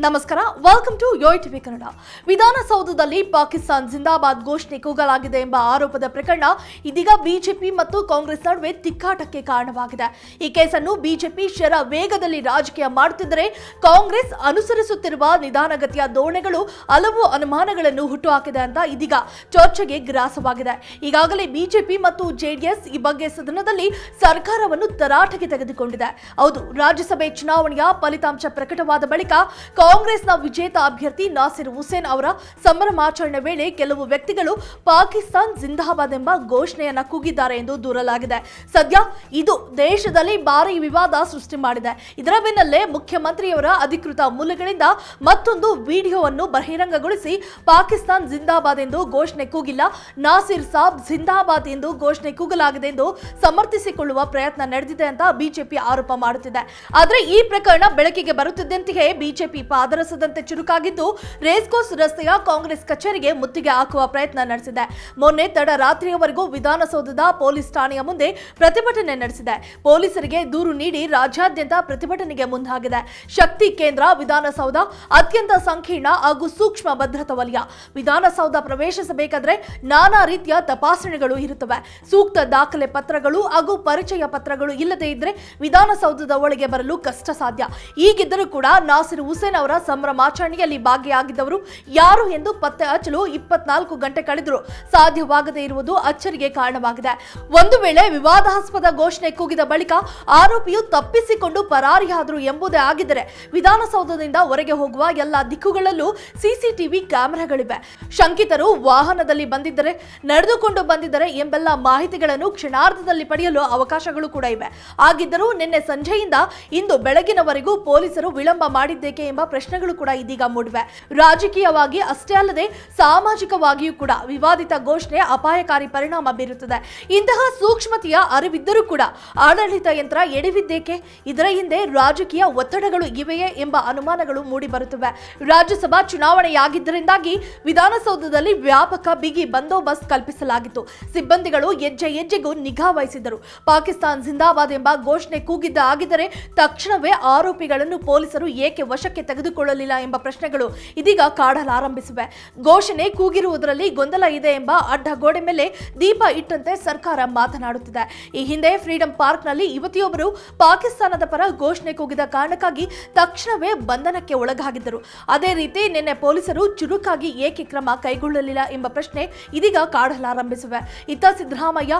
ನಮಸ್ಕಾರ welcome to Yoyo TV Kannada ವಿಧಾನಸೌಧದಲ್ಲಿ ಪಾಕಿಸ್ತಾನ್ ಜಿಂದಾಬಾದ್ ಘೋಷಣೆ ಕೂಗಲಾಗಿದೆ ಎಂಬ ಆರೋಪದ ಪ್ರಕರಣ ಇದೀಗ ಬಿಜೆಪಿ ಮತ್ತು ಕಾಂಗ್ರೆಸ್ ನಡುವೆ ತಿಕ್ಕಾಟಕ್ಕೆ ಕಾರಣವಾಗಿದೆ. ಈ ಕೇಸನ್ನು ಬಿಜೆಪಿ ಶರ ವೇಗದಲ್ಲಿ ರಾಜಕೀಯ ಮಾಡುತ್ತಿದ್ದರೆ ಕಾಂಗ್ರೆಸ್ ಅನುಸರಿಸುತ್ತಿರುವ ನಿಧಾನಗತಿಯ ಧೋರಣೆಗಳು ಹಲವು ಅನುಮಾನಗಳನ್ನು ಹುಟ್ಟುಹಾಕಿದೆ ಅಂತ ಇದೀಗ ಚರ್ಚೆಗೆ ಗ್ರಾಸವಾಗಿದೆ. ಈಗಾಗಲೇ ಬಿಜೆಪಿ ಮತ್ತು ಜೆಡಿಎಸ್ ಈ ಬಗ್ಗೆ ಸದನದಲ್ಲಿ ಸರ್ಕಾರವನ್ನು ತರಾಟೆಗೆ ತೆಗೆದುಕೊಂಡಿದೆ. ಹೌದು, ರಾಜ್ಯಸಭೆ ಚುನಾವಣೆಯ ಫಲಿತಾಂಶ ಪ್ರಕಟವಾದ ಬಳಿಕ ಕಾಂಗ್ರೆಸ್ನ ವಿಜೇತ ಅಭ್ಯರ್ಥಿ ನಾಸಿರ್ ಹುಸೇನ್ ಅವರ ಸಂಭ್ರಮಾಚರಣೆ ವೇಳೆ ಕೆಲವು ವ್ಯಕ್ತಿಗಳು ಪಾಕಿಸ್ತಾನ್ ಜಿಂದಾಬಾದ್ ಎಂಬ ಘೋಷಣೆಯನ್ನ ಕೂಗಿದ್ದಾರೆ ಎಂದು ದೂರಲಾಗಿದೆ. ಸದ್ಯ ಇದು ದೇಶದಲ್ಲಿ ಭಾರಿ ವಿವಾದ ಸೃಷ್ಟಿ ಮಾಡಿದೆ. ಇದರ ಬೆನ್ನಲ್ಲೇ ಮುಖ್ಯಮಂತ್ರಿಯವರ ಅಧಿಕೃತ ಮೂಲಗಳಿಂದ ಮತ್ತೊಂದು ವಿಡಿಯೋವನ್ನು ಬಹಿರಂಗಗೊಳಿಸಿ ಪಾಕಿಸ್ತಾನ್ ಜಿಂದಾಬಾದ್ ಎಂದು ಘೋಷಣೆ ಕೂಗಿಲ್ಲ. ನಾಸಿರ್ ಸಾಬ್ ಜಿಂದಾಬಾದ್ ಎಂದು ಘೋಷಣೆ ಕೂಗಲಾಗಿದೆ ಎಂದು ಸಮರ್ಥಿಸಿಕೊಳ್ಳುವ ಪ್ರಯತ್ನ ನಡೆದಿದೆ ಅಂತ ಬಿಜೆಪಿ ಆರೋಪ ಮಾಡುತ್ತಿದೆ. ಆದರೆ ಈ ಪ್ರಕರಣ ಬೆಳಕಿಗೆ ಬರುತ್ತಿದ್ದಂತೆಯೇ ಬಿಜೆಪಿ ಪಾದರಸದಂತೆ ಚುರುಕಾಗಿದ್ದು ರೇಸ್ಕೋರ್ಸ್ ರಸ್ತೆಯ ಕಾಂಗ್ರೆಸ್ ಕಚೇರಿಗೆ ಮುತ್ತಿಗೆ ಹಾಕುವ ಪ್ರಯತ್ನ ನಡೆಸಿದೆ. ಮೊನ್ನೆ ತಡರಾತ್ರಿಯವರೆಗೂ ವಿಧಾನಸೌಧದ ಪೊಲೀಸ್ ಠಾಣೆಯ ಮುಂದೆ ಪ್ರತಿಭಟನೆ ನಡೆಸಿದೆ. ಪೊಲೀಸರಿಗೆ ದೂರು ನೀಡಿ ರಾಜ್ಯಾದ್ಯಂತ ಪ್ರತಿಭಟನೆಗೆ ಮುಂದಾಗಿದೆ. ಶಕ್ತಿ ಕೇಂದ್ರ, ವಿಧಾನಸೌಧ, ಅತ್ಯಂತ ಸಂಕೀರ್ಣ ಹಾಗೂ ಸೂಕ್ಷ್ಮ ಭದ್ರತಾ ವಲಯ. ವಿಧಾನಸೌಧ ಪ್ರವೇಶಿಸಬೇಕಾದ್ರೆ ನಾನಾ ರೀತಿಯ ತಪಾಸಣೆಗಳು ಇರುತ್ತವೆ. ಸೂಕ್ತ ದಾಖಲೆ ಪತ್ರಗಳು ಹಾಗೂ ಪರಿಚಯ ಪತ್ರಗಳು ಇಲ್ಲದೆ ಇದ್ರೆ ವಿಧಾನಸೌಧದ ಒಳಗೆ ಬರಲು ಕಷ್ಟ ಸಾಧ್ಯ ಈಗಿದ್ದರೂ ಕೂಡ ನಾಸಿರ್ ಹುಸೇನ್ ಅವರ ಸಂಭ್ರಮಾಚರಣೆಯಲ್ಲಿ ಭಾಗಿಯಾಗಿದ್ದವರು ಯಾರು ಎಂದು ಪತ್ತೆ ಹಚ್ಚಲು ಇಪ್ಪತ್ನಾಲ್ಕು ಗಂಟೆ ಕಳೆದರೂ ಸಾಧ್ಯವಾಗದೇ ಇರುವುದು ಅಚ್ಚರಿಗೆ ಕಾರಣವಾಗಿದೆ. ಒಂದು ವೇಳೆ ವಿವಾದಾಸ್ಪದ ಘೋಷಣೆ ಕೂಗಿದ ಬಳಿಕ ಆರೋಪಿಯು ತಪ್ಪಿಸಿಕೊಂಡು ಪರಾರಿಯಾದರು ಎಂಬುದೇ ಆಗಿದ್ದರೆ ವಿಧಾನಸೌಧದಿಂದ ಹೊರಗೆ ಹೋಗುವ ಎಲ್ಲ ದಿಕ್ಕುಗಳಲ್ಲೂ ಸಿಸಿಟಿವಿ ಕ್ಯಾಮೆರಾಗಳಿವೆ. ಶಂಕಿತರು ವಾಹನದಲ್ಲಿ ಬಂದಿದ್ದರೆ, ನಡೆದುಕೊಂಡು ಬಂದಿದ್ದರೆ ಎಂಬೆಲ್ಲ ಮಾಹಿತಿಗಳನ್ನು ಕ್ಷಣಾರ್ಧದಲ್ಲಿ ಪಡೆಯಲು ಅವಕಾಶಗಳು ಕೂಡ ಇವೆ. ಆಗಿದ್ದರೂ ನಿನ್ನೆ ಸಂಜೆಯಿಂದ ಇಂದು ಬೆಳಗಿನವರೆಗೂ ಪೊಲೀಸರು ವಿಳಂಬ ಮಾಡಿದ್ದೇಕೆ ಎಂಬ ಪ್ರಶ್ನೆಗಳು ಕೂಡ ಇದೀಗ ಮೂಡಿವೆ. ರಾಜಕೀಯವಾಗಿ ಅಷ್ಟೇ ಅಲ್ಲದೆ ಸಾಮಾಜಿಕವಾಗಿಯೂ ಕೂಡ ವಿವಾದಿತ ಘೋಷಣೆ ಅಪಾಯಕಾರಿ ಪರಿಣಾಮ ಬೀರುತ್ತದೆ. ಇಂತಹ ಸೂಕ್ಷ್ಮತೆಯ ಅರಿವಿದ್ದರೂ ಕೂಡ ಆಡಳಿತ ಯಂತ್ರ ಎಡವಿದ್ದೇಕೆ? ಇದರ ಹಿಂದೆ ರಾಜಕೀಯ ಒತ್ತಡಗಳು ಇವೆಯೇ ಎಂಬ ಅನುಮಾನಗಳು ಮೂಡಿಬರುತ್ತವೆ ರಾಜ್ಯಸಭಾ ಚುನಾವಣೆಯಾಗಿದ್ದರಿಂದಾಗಿ ವಿಧಾನಸೌಧದಲ್ಲಿ ವ್ಯಾಪಕ ಬಿಗಿ ಬಂದೋಬಸ್ತ್ ಕಲ್ಪಿಸಲಾಗಿತ್ತು. ಸಿಬ್ಬಂದಿಗಳು ಹೆಜ್ಜೆ ಹೆಜ್ಜೆಗೂ ನಿಗಾ ವಹಿಸಿದ್ದರು. ಪಾಕಿಸ್ತಾನ್ ಜಿಂದಾಬಾದ್ ಎಂಬ ಘೋಷಣೆ ಕೂಗಿದ್ದ ಆಗಿದ್ದರೆ ತಕ್ಷಣವೇ ಆರೋಪಿಗಳನ್ನು ಪೊಲೀಸರು ಏಕೆ ವಶಕ್ಕೆ ತೆಗೆದುಕೊಳ್ಳಲಿಲ್ಲ ಎಂಬ ಪ್ರಶ್ನೆಗಳು ಇದೀಗ ಕಾಡಲಾರಂಭಿಸಿವೆ ಘೋಷಣೆ ಕೂಗಿರುವುದರಲ್ಲಿ ಗೊಂದಲ ಇದೆ ಎಂಬ ಅಡ್ಡಗೋಡೆ ಮೇಲೆ ದೀಪ ಇಟ್ಟಂತೆ ಸರ್ಕಾರ ಮಾತನಾಡುತ್ತಿದೆ. ಈ ಹಿಂದೆ ಫ್ರೀಡಂ ಪಾರ್ಕ್ನಲ್ಲಿ ಯುವತಿಯೊಬ್ಬರು ಪಾಕಿಸ್ತಾನದ ಪರ ಘೋಷಣೆ ಕೂಗಿದ ಕಾರಣಕ್ಕಾಗಿ ತಕ್ಷಣವೇ ಬಂಧನಕ್ಕೆ ಒಳಗಾಗಿದ್ದರು. ಅದೇ ರೀತಿ ನಿನ್ನೆ ಪೊಲೀಸರು ಚುರುಕಾಗಿ ಏಕೆ ಕ್ರಮ ಕೈಗೊಳ್ಳಲಿಲ್ಲ ಎಂಬ ಪ್ರಶ್ನೆ ಇದೀಗ ಕಾಡಲಾರಂಭಿಸಿವೆ ಇತ್ತ ಸಿದ್ದರಾಮಯ್ಯ,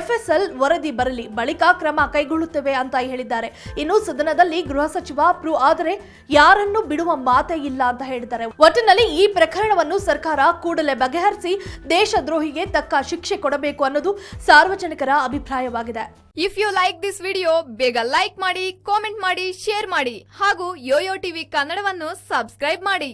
ಎಫ್ಎಸ್ಎಲ್ ವರದಿ ಬರಲಿ, ಬಳಿಕ ಕ್ರಮ ಕೈಗೊಳ್ಳುತ್ತೇವೆ ಅಂತ ಹೇಳಿದ್ದಾರೆ. ಇನ್ನು ಸದನದಲ್ಲಿ ಗೃಹ ಸಚಿವ ಪ್ರೂ ಆದರೆ ಯಾರನ್ನು ಬಿಡುವ ಮಾತೇ ಇಲ್ಲ ಅಂತ ಹೇಳ್ತಾರೆ. ಒಟ್ಟಿನಲ್ಲಿ ಈ ಪ್ರಕರಣವನ್ನು ಸರ್ಕಾರ ಕೂಡಲೇ ಬಗೆಹರಿಸಿ ದೇಶದ್ರೋಹಿಗೆ ತಕ್ಕ ಶಿಕ್ಷೆ ಕೊಡಬೇಕು ಅನ್ನೋದು ಸಾರ್ವಜನಿಕರ ಅಭಿಪ್ರಾಯವಾಗಿದೆ. If you like this video ಬೇಗ ಲೈಕ್ ಮಾಡಿ ಕಾಮೆಂಟ್ ಮಾಡಿ ಶೇರ್ ಮಾಡಿ ಹಾಗೂ ಯೋಯೋ ಟಿವಿ ಕನ್ನಡವನ್ನು ಸಬ್ಸ್ಕ್ರೈಬ್ ಮಾಡಿ.